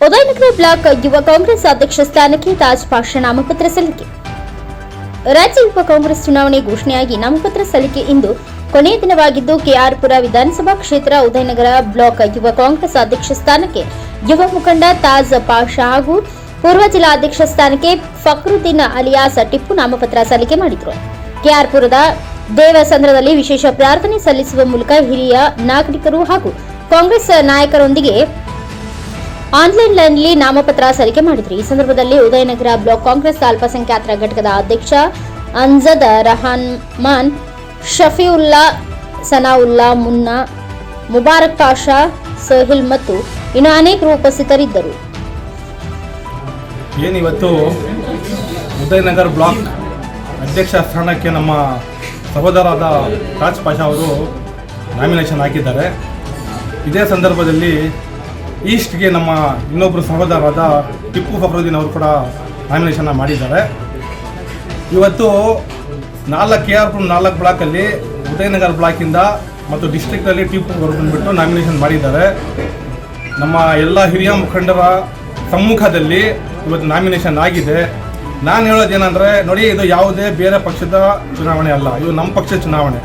Udayanagar block ಯುವ ಕಾಂಗ್ರೆಸ್ ಅಧ್ಯಕ್ಷ ಸ್ಥಾನಕ್ಕೆ ತಾಜ್ ಪಾಷಾ ನಾಮಪತ್ರ ಸಲ್ಲಿಕೆ. ರಾಜ್ಯ ಯುವ ಕಾಂಗ್ರೆಸ್ ಚುನಾವಣೆ ಘೋಷಣೆಯಾಗಿ ನಾಮಪತ್ರ ಸಲ್ಲಿಕೆ ಇಂದು ಕೊನೆಯ ದಿನವಾಗಿದ್ದು, ಕೆಆರ್ಪುರ ವಿಧಾನಸಭಾ ಕ್ಷೇತ್ರ ಉದಯನಗರ ಬ್ಲಾಕ್ ಯುವ ಕಾಂಗ್ರೆಸ್ ಅಧ್ಯಕ್ಷ ಸ್ಥಾನಕ್ಕೆ ಯುವ ಮುಖಂಡ ತಾಜ್ ಪಾಷಾ ಹಾಗೂ ಪೂರ್ವ ಜಿಲ್ಲಾಧ್ಯಕ್ಷ ಸ್ಥಾನಕ್ಕೆ ಫಕ್ರುದ್ದೀನ್ ಅಲಿಯಾಸ್ ಟಿಪ್ಪು ನಾಮಪತ್ರ ಸಲ್ಲಿಕೆ ಮಾಡಿದರು. ಕೆಆರ್ಪುರದ ದೇವಸಂದ್ರದಲ್ಲಿ ವಿಶೇಷ ಪ್ರಾರ್ಥನೆ ಸಲ್ಲಿಸುವ ಮೂಲಕ ಹಿರಿಯ ನಾಗರಿಕರು ಹಾಗೂ ಕಾಂಗ್ರೆಸ್ ನಾಯಕರೊಂದಿಗೆ ಆನ್ಲೈನ್ನಲ್ಲಿ ನಾಮಪತ್ರ ಸಲ್ಲಿಕೆ ಮಾಡಿದ್ರು. ಈ ಸಂದರ್ಭದಲ್ಲಿ ಉದಯನಗರ ಬ್ಲಾಕ್ ಕಾಂಗ್ರೆಸ್ ಅಲ್ಪಸಂಖ್ಯಾತರ ಘಟಕದ ಅಧ್ಯಕ್ಷ ಅನ್ಜದ್ ರಹಮಾನ್ ಶಫಿಯುಲ್ಲಾ ಸನಾವುಲ್ಲಾ, ಮುನ್ನಾ, ಮುಬಾರಕ್ ಪಾಷಾ, ಸೋಹಿಲ್ ಮತ್ತು ಇನ್ನು ಅನೇಕರು ಉಪಸ್ಥಿತರಿದ್ದರು. ಏನಿವತ್ತು ಉದಯನಗರ್ ಬ್ಲಾಕ್ ಅಧ್ಯಕ್ಷ ಸ್ಥಾನಕ್ಕೆ ನಮ್ಮ ಸಹೋದರಾದ ರಾಜ್ ಪಾಷಾ ಅವರು ನಾಮಿನೇಷನ್ ಹಾಕಿದ್ದಾರೆ. ಇದೇ ಸಂದರ್ಭದಲ್ಲಿ ಈಸ್ಟ್ಗೆ ನಮ್ಮ ಇನ್ನೊಬ್ಬರು ಸಹೋದರರಾದ ಟಿಪ್ಪು ಫಕ್ರುದ್ದೀನ್ ಅವರು ಕೂಡ ನಾಮಿನೇಷನ್ನ ಮಾಡಿದ್ದಾರೆ. ಇವತ್ತು ನಾಲ್ಕು ಕೆ ಆರ್ ಪುರಂ ನಾಲ್ಕು ಬ್ಲಾಕಲ್ಲಿ ಉದಯನಗರ್ ಬ್ಲಾಕಿಂದ ಮತ್ತು ಡಿಸ್ಟ್ರಿಕ್ಟಲ್ಲಿ ಟಿಪ್ಪು ಅವರು ಬಂದುಬಿಟ್ಟು ನಾಮಿನೇಷನ್ ಮಾಡಿದ್ದಾರೆ. ನಮ್ಮ ಎಲ್ಲ ಹಿರಿಯ ಮುಖಂಡರ ಸಮ್ಮುಖದಲ್ಲಿ ಇವತ್ತು ನಾಮಿನೇಷನ್ ಆಗಿದೆ. ನಾನು ಹೇಳೋದೇನೆಂದರೆ, ನೋಡಿ, ಇದು ಯಾವುದೇ ಬೇರೆ ಪಕ್ಷದ ಚುನಾವಣೆ ಅಲ್ಲ, ಇದು ನಮ್ಮ ಪಕ್ಷದ ಚುನಾವಣೆ.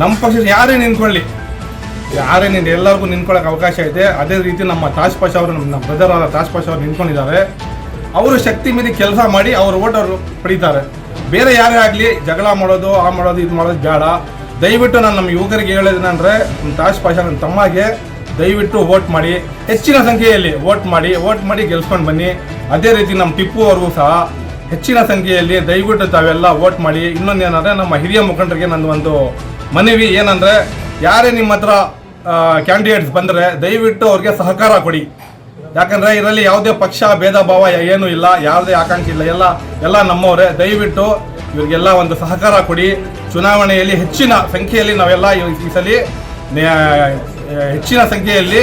ನಮ್ಮ ಪಕ್ಷದ ಯಾರೇ ನಿಂತ್ಕೊಳ್ಳಿ ಯಾರೇ ನೀನು ಎಲ್ಲರಿಗೂ ನಿಂತ್ಕೊಳ್ಳೋಕೆ ಅವಕಾಶ ಇದೆ. ಅದೇ ರೀತಿ ನಮ್ಮ ತಾಜ್ ಪಾಷ ಅವರು, ನಮ್ಮ ಬ್ರದರ್ ಆದ ತಾಜ್ ಪಾಷ ಅವರು ನಿಂತ್ಕೊಂಡಿದ್ದಾರೆ. ಅವರು ಶಕ್ತಿ ಮೀರಿ ಕೆಲಸ ಮಾಡಿ ಅವ್ರ ಓಟ್ ಅವರು ಪಡೀತಾರೆ. ಬೇರೆ ಯಾರೇ ಆಗಲಿ ಜಗಳ ಮಾಡೋದು, ಆ ಮಾಡೋದು, ಇದು ಮಾಡೋದು ಬೇಡ. ದಯವಿಟ್ಟು ನಾನು ನಮ್ಮ ಯುವಕರಿಗೆ ಹೇಳೋದೇನೆಂದರೆ ನಮ್ಮ ತಾಜ್ ಪಾಷ ನನ್ನ ತಮ್ಮಗೆ ದಯವಿಟ್ಟು ವೋಟ್ ಮಾಡಿ, ಹೆಚ್ಚಿನ ಸಂಖ್ಯೆಯಲ್ಲಿ ವೋಟ್ ಮಾಡಿ ವೋಟ್ ಮಾಡಿ ಗೆಲ್ಸ್ಕೊಂಡು ಬನ್ನಿ. ಅದೇ ರೀತಿ ನಮ್ಮ ಟಿಪ್ಪು ಅವ್ರಿಗೂ ಸಹ ಹೆಚ್ಚಿನ ಸಂಖ್ಯೆಯಲ್ಲಿ ದಯವಿಟ್ಟು ತಾವೆಲ್ಲ ವೋಟ್ ಮಾಡಿ. ಇನ್ನೊಂದು ಏನಂದರೆ ನಮ್ಮ ಹಿರಿಯ ಮುಖಂಡರಿಗೆ ನನ್ನ ಒಂದು ಮನವಿ ಏನಂದರೆ, ಯಾರೇ ನಿಮ್ಮ ಹತ್ರ ಕ್ಯಾಂಡಿಡೇಟ್ಸ್ ಬಂದರೆ ದಯವಿಟ್ಟು ಅವ್ರಿಗೆ ಸಹಕಾರ ಕೊಡಿ. ಯಾಕಂದರೆ ಇದರಲ್ಲಿ ಯಾವುದೇ ಪಕ್ಷ, ಭೇದ ಭಾವ ಏನೂ ಇಲ್ಲ ಯಾವುದೇ ಆಕಾಂಕ್ಷೆ ಇಲ್ಲ, ಎಲ್ಲ ಎಲ್ಲ ನಮ್ಮವರೇ. ದಯವಿಟ್ಟು ಇವರಿಗೆಲ್ಲ ಒಂದು ಸಹಕಾರ ಕೊಡಿ. ಚುನಾವಣೆಯಲ್ಲಿ ಹೆಚ್ಚಿನ ಸಂಖ್ಯೆಯಲ್ಲಿ ನಾವೆಲ್ಲ ಈ- ಸಲ ಹೆಚ್ಚಿನ ಸಂಖ್ಯೆಯಲ್ಲಿ,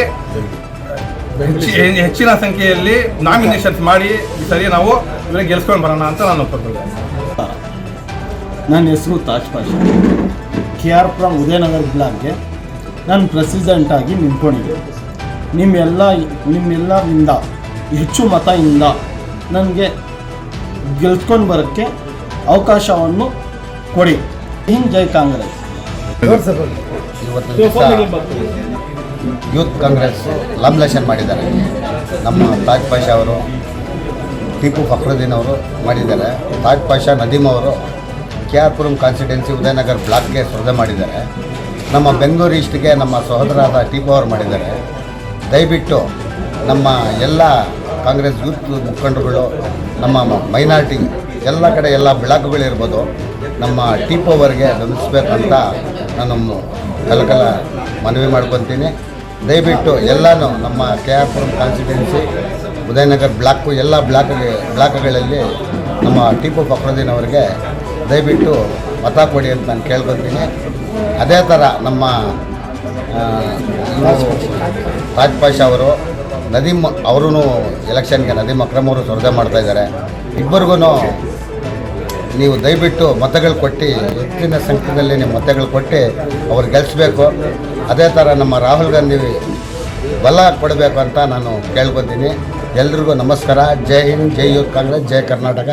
ಹೆಚ್ಚಿ- ಹೆಚ್ಚಿನ ಸಂಖ್ಯೆಯಲ್ಲಿ ನಾಮಿನೇಷನ್ಸ್ ಮಾಡಿ ಈ ಸರಿ ನಾವು ಇವರಿಗೆ ಗೆಲ್ಸ್ಕೊಂಡು ಬರೋಣ ಅಂತ ನಾನು ಒಪ್ಪಿಕೊಳ್ಳಿ ನನ್ನ ಹೆಸರು ತಾಜ್ ಪಾಷ. ಕೆ ಆರ್ ಪುರಂ ಉದಯನಗರ ಬ್ಲಾಕ್ಗೆ ನಾನು ಪ್ರೆಸಿಡೆಂಟಾಗಿ ನಿಂತ್ಕೊಂಡಿದ್ದೆ. ನಿಮ್ಮೆಲ್ಲ ನಿಮ್ಮೆಲ್ಲರಿಂದ ಹೆಚ್ಚು ಮತದಿಂದ ನನಗೆ ಗೆಲ್ಸ್ಕೊಂಡು ಬರೋಕ್ಕೆ ಅವಕಾಶವನ್ನು ಕೊಡಿ. ಹಿಂಗೆ ಜೈ ಕಾಂಗ್ರೆಸ್. ಯೂತ್ ಕಾಂಗ್ರೆಸ್ ಲಾಮಿನೇಷನ್ ಮಾಡಿದ್ದಾರೆ. ನಮ್ಮ ತಾಜ್ ಪಾಷಾ ಅವರು ಟಿಪ್ಪು ಫಕ್ರುದ್ದೀನ್ ಅವರು ಮಾಡಿದ್ದಾರೆ. ತಾಜ್ ಪಾಷಾ ನದೀಮ್ ಅವರು K R Puram constituency Udayanagar ಬ್ಲಾಕ್ಗೆ ಸ್ಪರ್ಧೆ ಮಾಡಿದ್ದಾರೆ. ನಮ್ಮ ಬೆಂಗಳೂರು ಈಸ್ಟ್ಗೆ ನಮ್ಮ ಸಹೋದರಾದ ಟಿ ಪವರ್ ಮಾಡಿದ್ದಾರೆ. ದಯವಿಟ್ಟು ನಮ್ಮ ಎಲ್ಲ ಕಾಂಗ್ರೆಸ್ ಯೂತ್ ಮುಖಂಡರುಗಳು, ನಮ್ಮ ಮೈನಾರಿಟಿ ಎಲ್ಲ ಕಡೆ ಎಲ್ಲ ಬ್ಲಾಕ್ಗಳಿರ್ಬೋದು ನಮ್ಮ ಟಿ ಪವರ್ಗೆ ಬೆಂಬಲಿಸ್ಬೇಕಂತ ನಾನು ಕಲಕಲ ಮನವಿ ಮಾಡ್ಕೊತೀನಿ. ದಯವಿಟ್ಟು ಎಲ್ಲನೂ ನಮ್ಮ K R Puram constituency Udayanagar block, ಎಲ್ಲ ಬ್ಲಾಕ್ ಬ್ಲಾಕ್ಗಳಲ್ಲಿ ನಮ್ಮ ಟಿಪ್ಪು ಫಕ್ರುದ್ದೀನ್ ಅವರಿಗೆ ದಯವಿಟ್ಟು ಮತ ಕೊಡಿ ಅಂತ ನಾನು ಕೇಳ್ಕೊತೀನಿ. ಅದೇ ಥರ ನಮ್ಮ ರಾಜ್ಪಾಷ ಅವರು, ನದೀಮ್ ಅವರೂ ಎಲೆಕ್ಷನ್ಗೆ ನದೀಮ್ ಅಕ್ರಮ್ ಅವರು ಸ್ಪರ್ಧೆ ಮಾಡ್ತಾ ಇದ್ದಾರೆ. ಇಬ್ಬರಿಗೂ ನೀವು ದಯವಿಟ್ಟು ಮತಗಳು ಕೊಟ್ಟು, ಹೆಚ್ಚಿನ ಸಂಖ್ಯೆಯಲ್ಲಿ ನೀವು ಮತಗಳು ಕೊಟ್ಟು ಅವ್ರು ಗೆಲ್ಲಿಸ್ಬೇಕು ಅದೇ ಥರ ನಮ್ಮ ರಾಹುಲ್ ಗಾಂಧಿ ಬಲ ಕೊಡಬೇಕು ಅಂತ ನಾನು ಕೇಳ್ಕೊತೀನಿ. ಎಲ್ರಿಗೂ ನಮಸ್ಕಾರ. ಜೈ ಹಿಂದ್, ಜೈ ಯೂತ್ ಕಾಂಗ್ರೆಸ್, ಜೈ ಕರ್ನಾಟಕ.